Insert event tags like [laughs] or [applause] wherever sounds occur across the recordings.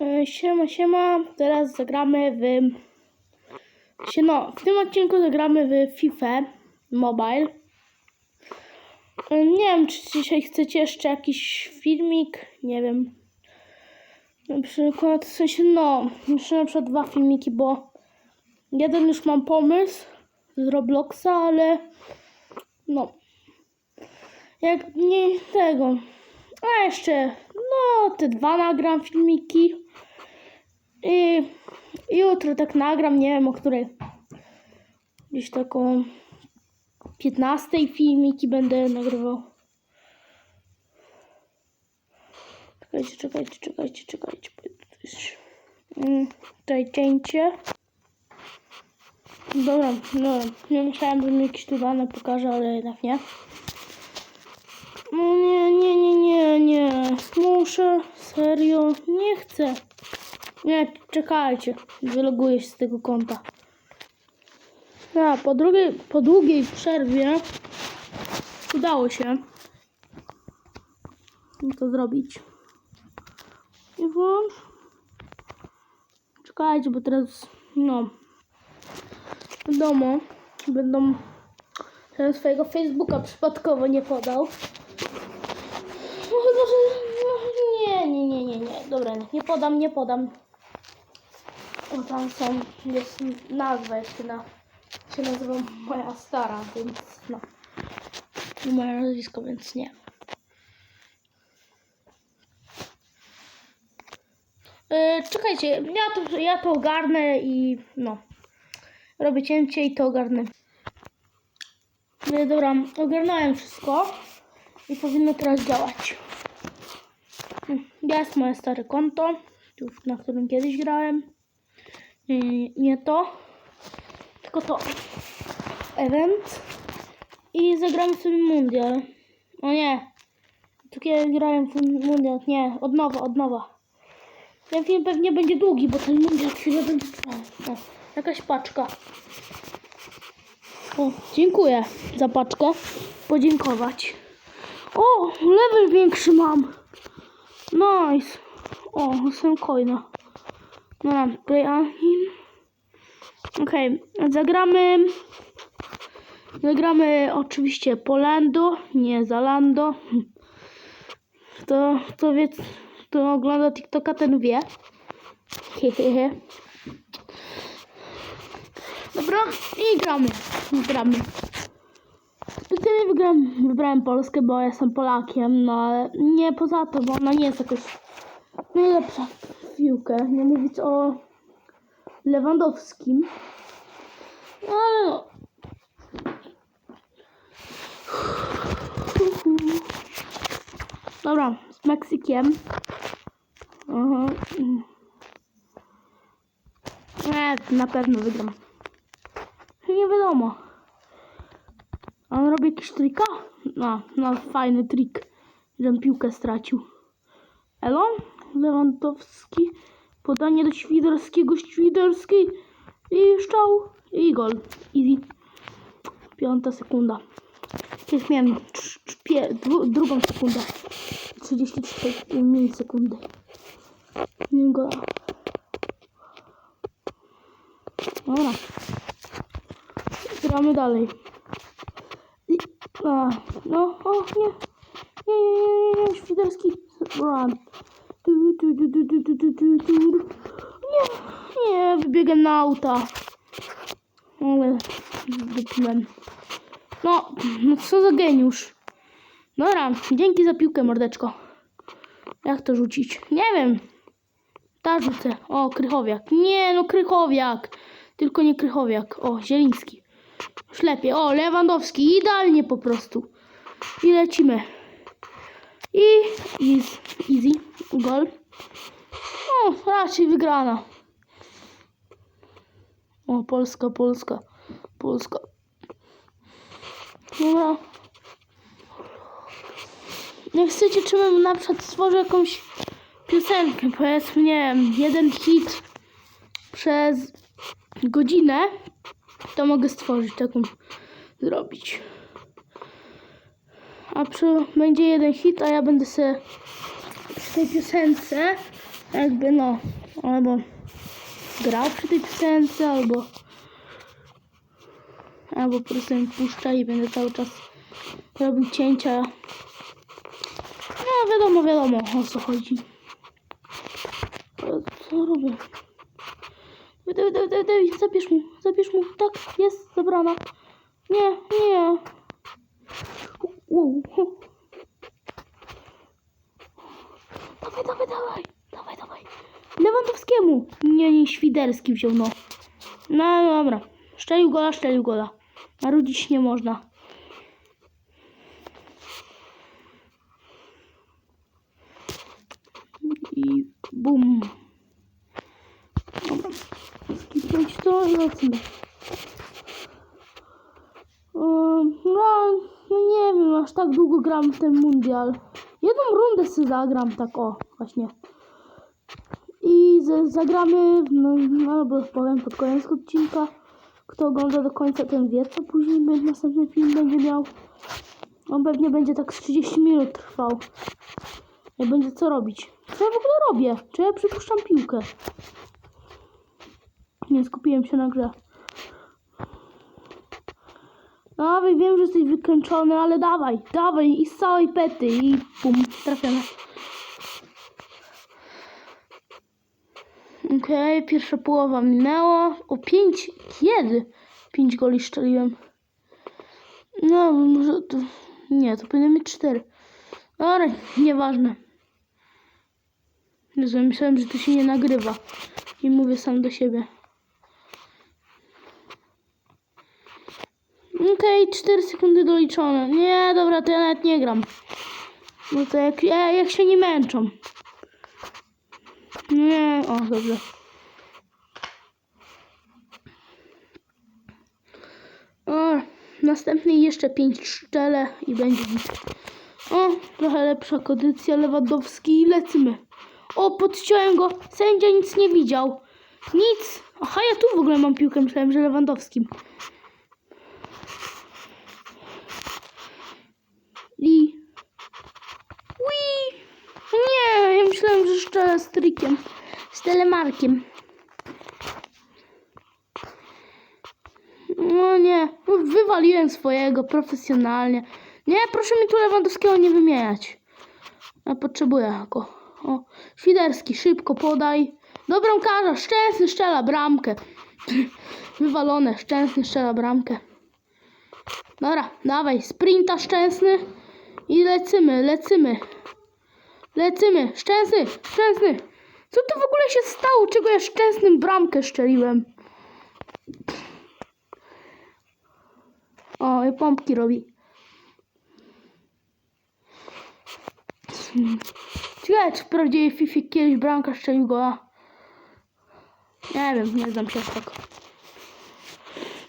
E, Siema, siema. Teraz zagramy w... No, w tym odcinku zagramy w FIFA Mobile. E, Nie wiem, czy dzisiaj chcecie jeszcze jakiś filmik. Nie wiem. Na przykład, w sensie, no, jeszcze na przykład dwa filmiki, bo jeden już mam pomysł z Robloxa, ale no, jak nie tego, a jeszcze, no, te dwa nagram filmiki i jutro tak nagram, nie wiem o której, gdzieś taką 15 filmiki będę nagrywał. Czekajcie, czekajcie, czekajcie, czekajcie. Mm, Tutaj cięcie. Dobra, dobra. Nie myślałem, że mi jakieś tu dane pokaże, ale jednak nie. No nie, nie, nie, nie, nie. Muszę, serio, nie chcę. Nie, czekajcie. Wyloguję się z tego konta. A, po, drugiej, po długiej przerwie udało się to zrobić. I włącz. Czekajcie, bo teraz, no, wiadomo, będą, żebym swojego Facebooka przypadkowo nie podał. No chyba, że, no, nie, nie, nie, nie, nie, dobra, nie podam, nie podam. O, tam są, jest nazwa jeszcze na, się nazywa moja stara, więc no. I moje nazwisko, więc nie. Yy, czekajcie, ja to, ja to ogarnę i no. Robię cięcie i to ogarnę. Yy, dobra, ogarnąłem wszystko i powinno teraz działać. Jest moje stare konto, na którym kiedyś grałem. Nie to, tylko to. Event. I zagramy sobie mundial. O nie. Tu kiedyś grałem w mundial. Nie, od nowa, od nowa. Ten film pewnie będzie długi, bo ten mundial chwilę będzie trwał. O, jakaś paczka. O, dziękuję za paczkę. Podziękować. O, level większy mam. Nice. O, są coina. Dobra, play on him. Okej, zagramy. Zagramy oczywiście Polando, nie Zalando. [laughs] To, to wie, kto ogląda TikToka, ten wie. Hehehe. [laughs] Dobra, i gramy. Gramy. Specjalnie wygrałem, wybrałem Polskę, bo jestem Polakiem, no ale nie poza to, bo ona nie jest jakoś najlepsza w piłkę. Nie mówić o Lewandowskim. No, ale no. Dobra, z Meksykiem. Aha. Nie, na pewno wygram. Nie wiadomo. On robi jakiś trika? No, no fajny trik, żebym piłkę stracił. Elo? Lewandowski. Podanie do Świderskiego, Świderski. I szczał. I gol. Easy. Piąta sekunda. Już miałem drugą sekundę. 33 milisekundy. Nie gola. Dobra. Gramy dalej. No, o, nie. Nie, nie, nie, nie, nie, świderski. Run. Du, du, du, du, du. Nie, nie, wybiegam na auta. No, ale wypiłem. No, no co za geniusz. Dobra, dzięki za piłkę, mordeczko. Jak to rzucić? Nie wiem. Ta rzucę. O, Krychowiak. Nie, no Krychowiak. Tylko nie Krychowiak. O, Zieliński. Już lepiej. O, Lewandowski. Idealnie po prostu. I lecimy. I easy. easy. Gol. O, raczej wygrana. O, Polska, Polska. Polska. Dobra. Jak chcecie, czy bym na przykład stworzył jakąś piosenkę, powiedzmy, nie wiem, jeden hit przez godzinę, to mogę stworzyć taką, zrobić. A przy, będzie jeden hit, a ja będę sobie przy tej piosence jakby no, albo grał przy tej piosence, albo albo po prostu ją puszcza i będę cały czas robił cięcia. No wiadomo, wiadomo o co chodzi. Co robię? Dawaj, dawaj, dawaj, dawaj, zabierz mu, zabierz mu, tak, jest, zabrana. Nie, nie. Wow. Dawaj, dawaj, dawaj, dawaj, dawaj. Lewandowskiemu. Nie, nie, Świderski wziął, no. No dobra. Szczelił gola, szczelił gola. Marudzić nie można. I bum. Dobra. Skipnąć to lecimy. Um, no, no nie wiem, aż tak długo gram w ten mundial. Jedną rundę sobie zagram, tak o, właśnie. I z, zagramy, no, no albo powiem pod koniec odcinka. Kto ogląda do końca, ten wie, co później będzie, następny film będzie miał. On pewnie będzie tak z 30 minut trwał. Nie będzie co robić. Co ja w ogóle robię? Czy ja przypuszczam piłkę? Nie skupiłem się na grze. Dawaj, wiem, że jesteś wykończony, ale dawaj, dawaj i z całej pety i bum, trafione. Okej, pierwsza połowa minęła. O pięć, kiedy? Pięć goli szczeliłem. No, może to... Nie, to powinien mieć cztery. Ale nieważne. Jezu, myślałem, że to się nie nagrywa. I mówię sam do siebie. Okej, 4 sekundy doliczone. Nie, dobra, to ja nawet nie gram. No to jak, ja- jak się nie męczą. Nie, o, dobrze. O, następnej jeszcze 5 szczele i będzie git. O, trochę lepsza kondycja Lewandowski i lecimy. O, podciąłem go. Sędzia nic nie widział. Nic. Aha, ja tu w ogóle mam piłkę. Myślałem, że Lewandowskim. I... Ui! Nie, ja myślałem, że jeszcze z trikiem. Z telemarkiem. No nie, no wywaliłem swojego profesjonalnie. Nie, proszę mi tu Lewandowskiego nie wymieniać. Ja potrzebuję go. O, Świderski, szybko podaj. Do bramkarza, Szczęsny strzela bramkę. [laughs] Wywalone, Szczęsny strzela bramkę. Dobra, dawaj, sprinta Szczęsny. I lecymy, lecymy. Lecymy, Szczęsny, Szczęsny. Co to w ogóle się stało? Czego ja Szczęsnym bramkę szczeliłem? O, i pompki robi. Ciekawe, czy w prawdziwej FIFA kiedyś bramka strzelił gola. Nie wiem, nie znam się tak.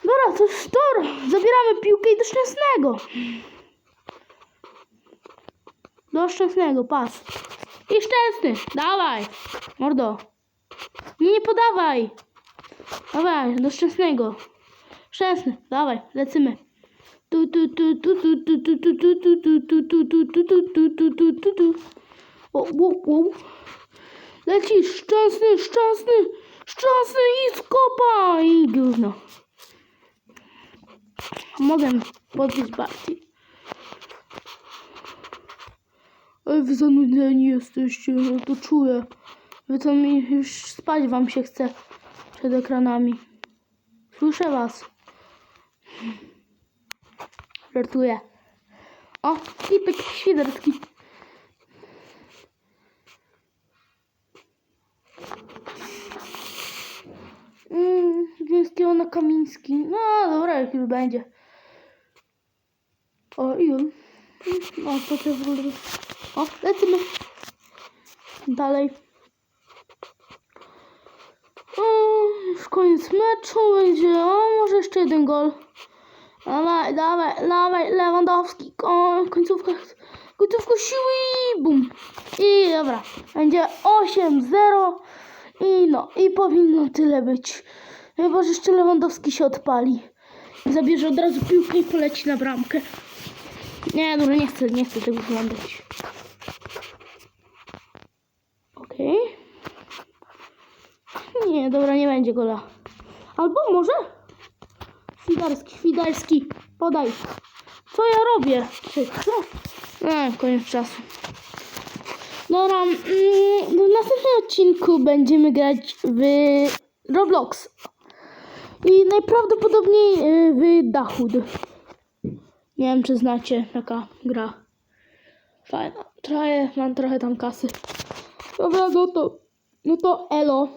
Dobra, to jest tor. Zabieramy piłkę i do Szczęsnego. Do Szczęsnego, pas. I Szczęsny, dawaj. Mordo. Nie, nie podawaj. Dawaj, do Szczęsnego. Szczęsny, dawaj, lecimy. Tu, tu, tu, tu, tu, tu, tu, tu, tu, tu, tu, tu, tu, tu, tu, tu, tu, tu, tu, tu. O, o. Lecisz, szczęsny, szczęsny, szczęsny i skopa i gówno. Mogę podbić bardziej. Ale wy zanudzeni jesteście, no to czuję. Wy to mi już spać wam się chce przed ekranami. Słyszę was. Żartuję. O, klipek świderski. Mmm, Glińskiego na Kamiński. No dobra, jak już będzie. O, i on. O, to też w ogóle. O, lecimy. Dalej. O, już koniec meczu będzie. O, może jeszcze jeden gol. Dawaj, dawaj, dawaj, Lewandowski. O, końcówka, końcówka siły bum. I dobra, będzie 8-0 i no, i powinno tyle być. Chyba, że jeszcze Lewandowski się odpali. Zabierze od razu piłkę i poleci na bramkę. Nie, dobra, nie chcę, nie chcę tego oglądać. Okej. Nie, dobra, nie będzie gola. Albo może? Świderski, Świderski, podaj. Co ja robię? Co? A, koniec czasu. Dobra, mm, w następnym odcinku będziemy grać w Roblox. I najprawdopodobniej y, w Dachud. Nie wiem, czy znacie taka gra. Fajna. Trochę, mam trochę tam kasy. Dobra, no to, no to elo.